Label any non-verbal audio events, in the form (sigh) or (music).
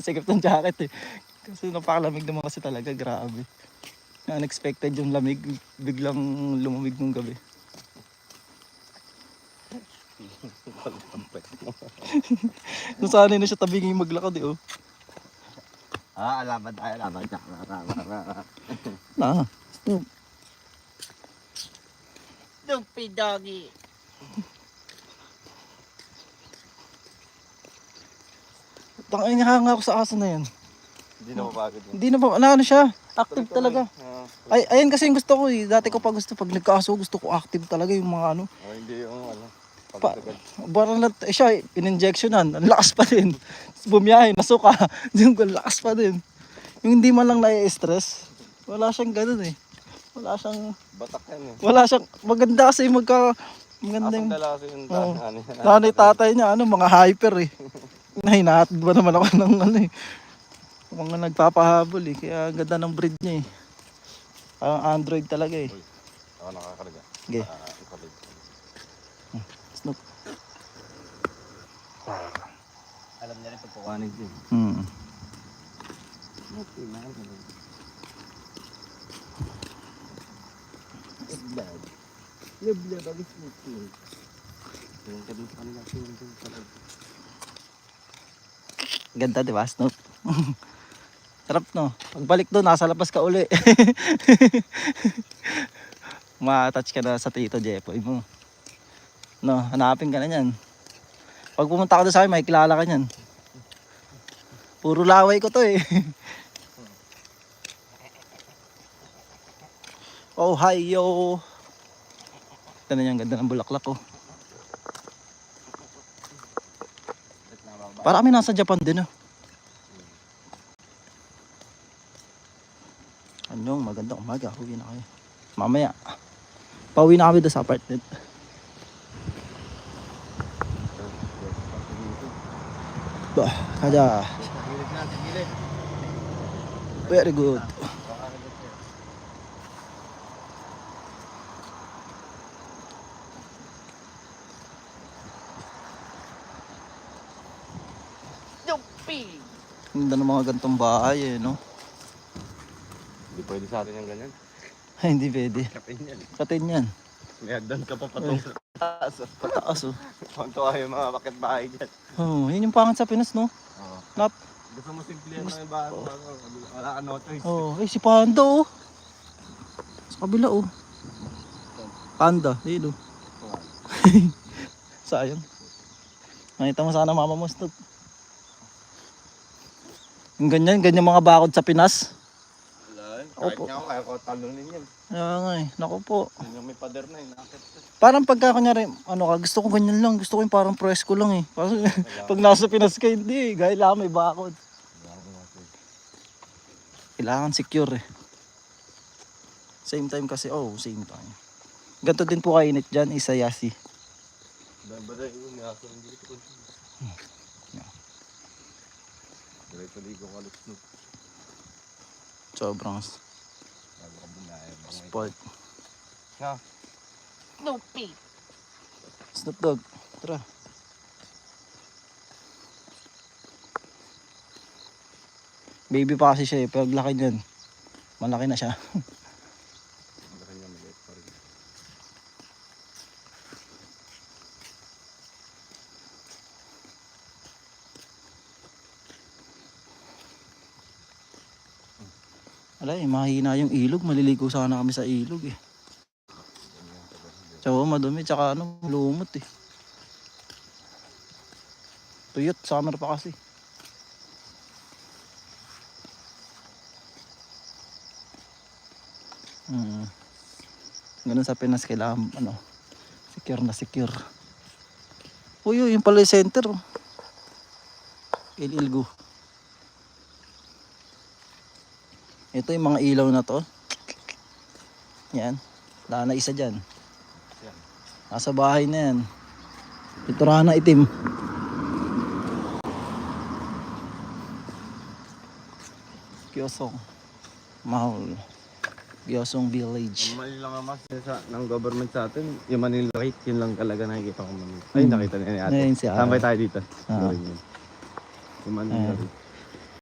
Sikip ng jacket eh. Kasi napakalamig naman kasi talaga, grabe. Unexpected yung lamig, biglang lumamig nung gabi. (laughs) Nasanay na siya tabingin maglakad eh oh. Ah, alaban tayo, alaban tayo. Na, stop. Dumpy doggy. Tangay niya hanga ako sa aso na yan. Hindi na mapagod yun. Hindi na ba, ano, ano siya, active talaga. Ah, Ay, ayan kasi yung gusto ko eh. Dati ko pa gusto, pag nagkaaso, gusto ko active talaga yung mga ano. oh, hindi yung ano. Pa, Pagkagad. parang nat, eh, siya, in-injectionan, ang lakas pa din. Bumiyahe, nasuka, (laughs) yung lakas pa din. Yung hindi man lang nai-stress, wala siyang ganun eh. Wala siyang, Batak yan eh. wala siyang, maganda kasi magka, maganda Asang yung, dala kasi yung Oo. ano. nanay tatay niya, ano, mga hyper eh. (laughs) Nahinatid ba naman ako ng ano eh. Mga nagpapahabol eh, kaya ang ganda ng breed niya eh. Parang android talaga eh. Ako nakakarga. Okay. Ah, ipalit. Snoop. Alam niya rin pagkukanin din. Hmm. Okay, man. Bad. Love love ang smoking. Yung kadun sa kanila, yung dun sa loob. Ganda, di ba, Snoop? (laughs) Sarap, no? Pagbalik doon, nasa labas ka uli. (laughs) Ma-attach ka na sa tito Jepoy mo. No, hanapin ka na yan. Pag pumunta ka doon sa akin, may kilala ka niyan. Puro laway ko to eh. (laughs) oh, hi, yo. Ito na yung ganda ng bulaklak ko. Para kami nasa Japan din, oh. Anyong magandang umaga. Uwi na kayo. Mamaya. Pauwi na kami doon sa apartment. Bah, kada. Very good. Ganda ng mga gantong bahay eh, no? Hindi pwede sa atin yung ganyan. Ay, hindi pwede. Kapin yan. Katin yan. May hagdan ka pa patong sa taas. Pataas oh. Konto kayo mga bakit bahay dyan. Oh, yun yung pangat sa Pinas, no? Oo. Nap. Gusto mo simple yan ng bahay mo. Wala ka no choice. Oh, eh si Panda oh. Sa kabila oh. Panda, yun oh. (laughs) Sayang. Nakita mo sana mama mo stop. Yung ganyan, ganyan mga bakod sa Pinas. Wala. Kahit Opo. nga ako, kaya ko talunin yan. Kaya nga eh, naku po. Yun yung may pader na yun. Nakit ka. Parang pagka kunyari, ano ka, gusto ko ganyan lang, gusto ko yung parang presko lang eh. Parang, (laughs) pag nasa Pinas ka, hindi, gaya lang may bakod. Kailangan secure eh. Same time kasi, oh, same time. Ganto din po kainit dyan, Isayasi. Dabaday yun. Nasa hindi ko. Diretso di ko kalit no. Sobrang Bago ka sport. Nga. Snoopy. Snoop Dogg, tara. Baby pa kasi siya eh, pero laki niyan. Malaki na siya. (laughs) Malaki niya maliit pa rin. Wala eh, mahina yung ilog. Maliligo sana kami sa ilog eh. Tsaka madumi, tsaka ano, lumot eh. Tuyot, summer pa kasi. Hmm. Ganun sa Pinas, kailangan, ano, secure na secure. Uy, yung pala yung center. oh. Ililgo. Ito yung mga ilaw na to. Yan. Wala na isa dyan. Yan. Nasa bahay na yan. Ito na itim. Kyosong. Mahal. Kyosong Village. Ang mali lang naman sa, ng government sa atin, yung Manila rate, yun lang talaga nakikita ko. Ay, nakita niya ni ate. Ayun si. Tambay tayo dito. Ah. Yung Manila rate.